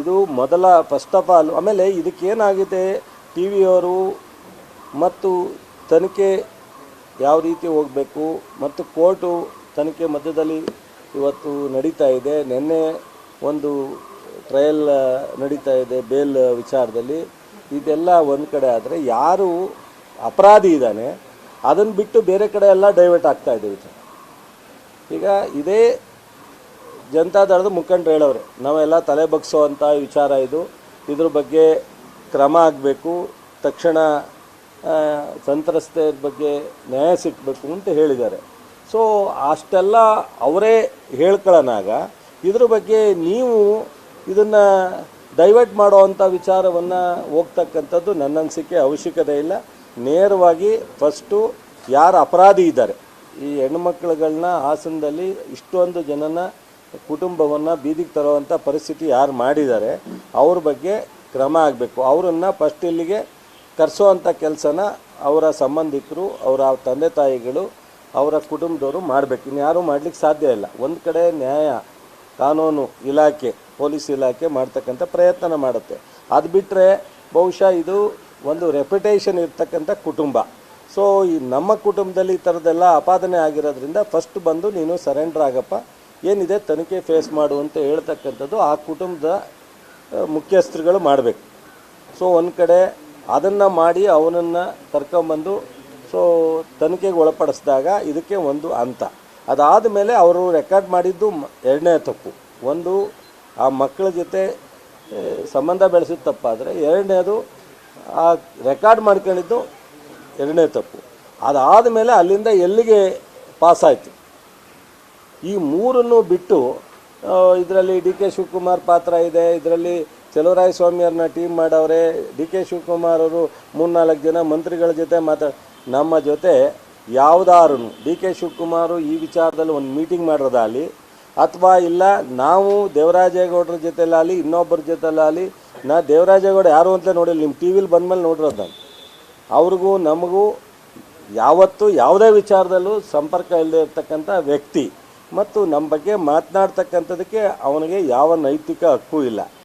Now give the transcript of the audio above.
ಇದು ಮೊದಲ first of all ಆಮೇಲೆ ಇದಕ್ಕೇನಾಗಿದೆ? ಟಿ ವಿಯವರು ಮತ್ತು ತನಿಖೆ ಯಾವ ರೀತಿ ಹೋಗಬೇಕು? ಮತ್ತು ಕೋರ್ಟು ತನಿಖೆ ಮಧ್ಯದಲ್ಲಿ ಇವತ್ತು ನಡೀತಾ ಇದೆ. ನಿನ್ನೆ ಒಂದು ಟ್ರಯಲ್ ನಡೀತಾ ಇದೆ ಬೇಲ್ ವಿಚಾರದಲ್ಲಿ. ಇದೆಲ್ಲ ಒಂದು ಕಡೆ ಆದರೆ ಯಾರು ಅಪರಾಧಿ ಇದ್ದಾನೆ ಅದನ್ನು ಬಿಟ್ಟು ಬೇರೆ ಕಡೆ ಎಲ್ಲ ಡೈವರ್ಟ್ ಆಗ್ತಾ ಇದೆ ಈಗ ಇದೇ ಜನತಾದಳದ ಮುಖಂಡರು ಹೇಳೋರು, ನಾವೆಲ್ಲ ತಲೆ ಬಗ್ಸೋವಂಥ ವಿಚಾರ ಇದು. ಇದ್ರ ಬಗ್ಗೆ ಕ್ರಮ ಆಗಬೇಕು, ತಕ್ಷಣ ಸಂತ್ರಸ್ತೆಯ ಬಗ್ಗೆ ನ್ಯಾಯ ಸಿಗಬೇಕು ಅಂತ ಹೇಳಿದ್ದಾರೆ. ಸೊ ಅಷ್ಟೆಲ್ಲ ಅವರೇ ಹೇಳ್ಕೊಳ್ಳೋನಾಗ ಇದ್ರ ಬಗ್ಗೆ ನೀವು ಇದನ್ನು ಡೈವರ್ಟ್ ಮಾಡುವಂಥ ವಿಚಾರವನ್ನು ಹೋಗ್ತಕ್ಕಂಥದ್ದು ನನ್ನ ಅನಿಸಿಕೆ ಅವಶ್ಯಕತೆ ಇಲ್ಲ. ನೇರವಾಗಿ ಫಸ್ಟು ಯಾರು ಅಪರಾಧಿ ಇದ್ದಾರೆ. ಈ ಹೆಣ್ಮಕ್ಳುಗಳನ್ನ ಹಾಸನದಲ್ಲಿ ಇಷ್ಟೊಂದು ಜನನ ಕುಟುಂಬವನ್ನು ಬೀದಿಗೆ ತರುವಂಥ ಪರಿಸ್ಥಿತಿ ಯಾರು ಮಾಡಿದ್ದಾರೆ, ಅವ್ರ ಬಗ್ಗೆ ಕ್ರಮ ಆಗಬೇಕು. ಅವರನ್ನು ಫಸ್ಟ್ ಇಲ್ಲಿಗೆ ಕರೆಸೋವಂಥ ಕೆಲಸನ ಅವರ ಸಂಬಂಧಿಕರು, ಅವರ ತಂದೆ ತಾಯಿಗಳು, ಅವರ ಕುಟುಂಬದವರು ಮಾಡಬೇಕು. ಇನ್ಯಾರೂ ಮಾಡಲಿಕ್ಕೆ ಸಾಧ್ಯ ಇಲ್ಲ. ಒಂದು ಕಡೆ ನ್ಯಾಯ, ಕಾನೂನು ಇಲಾಖೆ, ಪೊಲೀಸ್ ಇಲಾಖೆ ಮಾಡ್ತಕ್ಕಂಥ ಪ್ರಯತ್ನ ಮಾಡುತ್ತೆ. ಅದು ಬಿಟ್ಟರೆ ಬಹುಶಃ ಇದು ಒಂದು ರೆಪ್ಯುಟೇಷನ್ ಇರ್ತಕ್ಕಂಥ ಕುಟುಂಬ. ಸೊ ಈ ನಮ್ಮ ಕುಟುಂಬದಲ್ಲಿ ಈ ಥರದ್ದೆಲ್ಲ ಅಪಾದನೆ ಆಗಿರೋದ್ರಿಂದ ಫಸ್ಟ್ ಬಂದು ನೀನು ಸರೆಂಡರ್ ಆಗಪ್ಪ. ಏನಿದೆ, ತನಿಖೆ ಫೇಸ್ ಮಾಡು ಅಂತ ಹೇಳ್ತಕ್ಕಂಥದ್ದು ಆ ಕುಟುಂಬದ ಮುಖ್ಯಸ್ಥರುಗಳು ಮಾಡಬೇಕು. ಸೊ ಒಂದು ಕಡೆ ಅದನ್ನು ಮಾಡಿ ಅವನನ್ನು ಕರ್ಕೊಂಬಂದು ಸೊ ತನಿಖೆಗೆ ಒಳಪಡಿಸಿದಾಗ ಇದಕ್ಕೆ ಒಂದು ಹಂತ. ಅದಾದ ಮೇಲೆ ಅವರು ರೆಕಾರ್ಡ್ ಮಾಡಿದ್ದು ಎರಡನೇ ತಪ್ಪು ಒಂದು, ಆ ಮಕ್ಕಳ ಜೊತೆ ಸಂಬಂಧ ಬೆಳೆಸಿದ ತಪ್ಪಾದರೆ ಎರಡನೇದು, ಆ ರೆಕಾರ್ಡ್ ಮಾಡ್ಕೊಂಡಿದ್ದು ಎರಡನೇ ತಪ್ಪು ಅದಾದ ಮೇಲೆ ಅಲ್ಲಿಂದ ಎಲ್ಲಿಗೆ ಪಾಸಾಯಿತು ಈ ಮೂರನ್ನು ಬಿಟ್ಟು ಇದರಲ್ಲಿ ಡಿ ಕೆ ಶಿವಕುಮಾರ್ ಪಾತ್ರ ಇದೆ. ಇದರಲ್ಲಿ ಚಲುವರಾಯ ಸ್ವಾಮಿಯವ್ರನ್ನ ಟೀಮ್ ಮಾಡವ್ರೆ. ಡಿ ಕೆ ಶಿವಕುಮಾರ್ ಅವರು ಮೂರ್ನಾಲ್ಕು ಜನ ಮಂತ್ರಿಗಳ ಜೊತೆ ಮಾತಾಡ ನಮ್ಮ ಜೊತೆ ಯಾವುದಾರು ಡಿ ಕೆ ಶಿವಕುಮಾರು ಈ ವಿಚಾರದಲ್ಲಿ ಒಂದು ಮೀಟಿಂಗ್ ಮಾಡೋದಾಗಲಿ ಅಥವಾ ಇಲ್ಲ, ನಾವು ದೇವರಾಜೇಗೌಡರ ಜೊತೆಲಾಗಲಿ ಇನ್ನೊಬ್ಬರ ಜೊತೆಲಾಗಲಿ ನಾ ದೇವರಾಜೇಗೌಡ ಯಾರು ಅಂತ ನೋಡಿಲ್ಲ. ನಿಮ್ಮ ಟಿ ವಿಲಿ ಬಂದಮೇಲೆ ನೋಡಿರೋದು ನಾನು. ಅವ್ರಿಗೂ ನಮಗೂ ಯಾವತ್ತೂ ಯಾವುದೇ ವಿಚಾರದಲ್ಲೂ ಸಂಪರ್ಕ ಇಲ್ಲದೆ ಇರ್ತಕ್ಕಂಥ ವ್ಯಕ್ತಿ. ಮತ್ತು ನಮ್ಮ ಬಗ್ಗೆ ಮಾತನಾಡ್ತಕ್ಕಂಥದ್ದಕ್ಕೆ ಅವನಿಗೆ ಯಾವ ನೈತಿಕ ಹಕ್ಕು ಇಲ್ಲ.